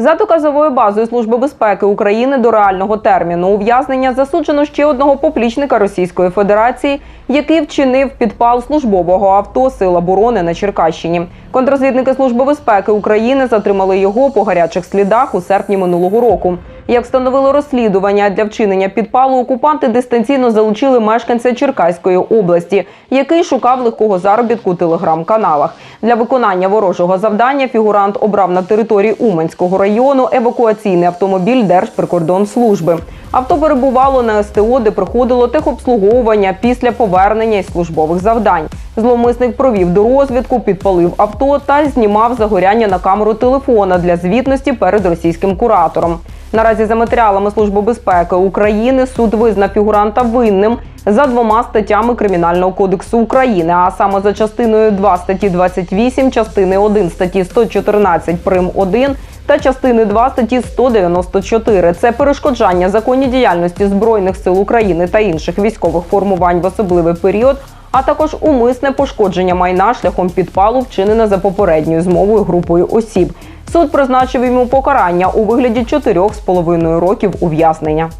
За доказовою базою Служби безпеки України до реального терміну ув'язнення засуджено ще одного поплічника Російської Федерації, який вчинив підпал службового авто Сил оборони на Черкащині. Контрозвідники Служби безпеки України затримали його по гарячих слідах у серпні минулого року. Як встановило розслідування для вчинення підпалу, окупанти дистанційно залучили мешканця Черкаської області, який шукав легкого заробітку у телеграм-каналах. Для виконання ворожого завдання фігурант обрав на території Уманського району евакуаційний автомобіль Держприкордонслужби. Авто перебувало на СТО, де проходило техобслуговування після повернення із службових завдань. Зловмисник провів до розвідку, підпалив авто та знімав загоряння на камеру телефона для звітності перед російським куратором. Наразі за матеріалами Служби безпеки України суд визнав фігуранта винним за двома статтями Кримінального кодексу України, а саме за частиною 2 статті 28, частини 1 статті 114 прим 1 та частини 2 статті 194. Це перешкоджання законній діяльності збройних сил України та інших військових формувань в особливий період. А також умисне пошкодження майна шляхом підпалу, вчинене за попередньою змовою групою осіб. Суд призначив йому покарання у вигляді 4,5 років ув'язнення.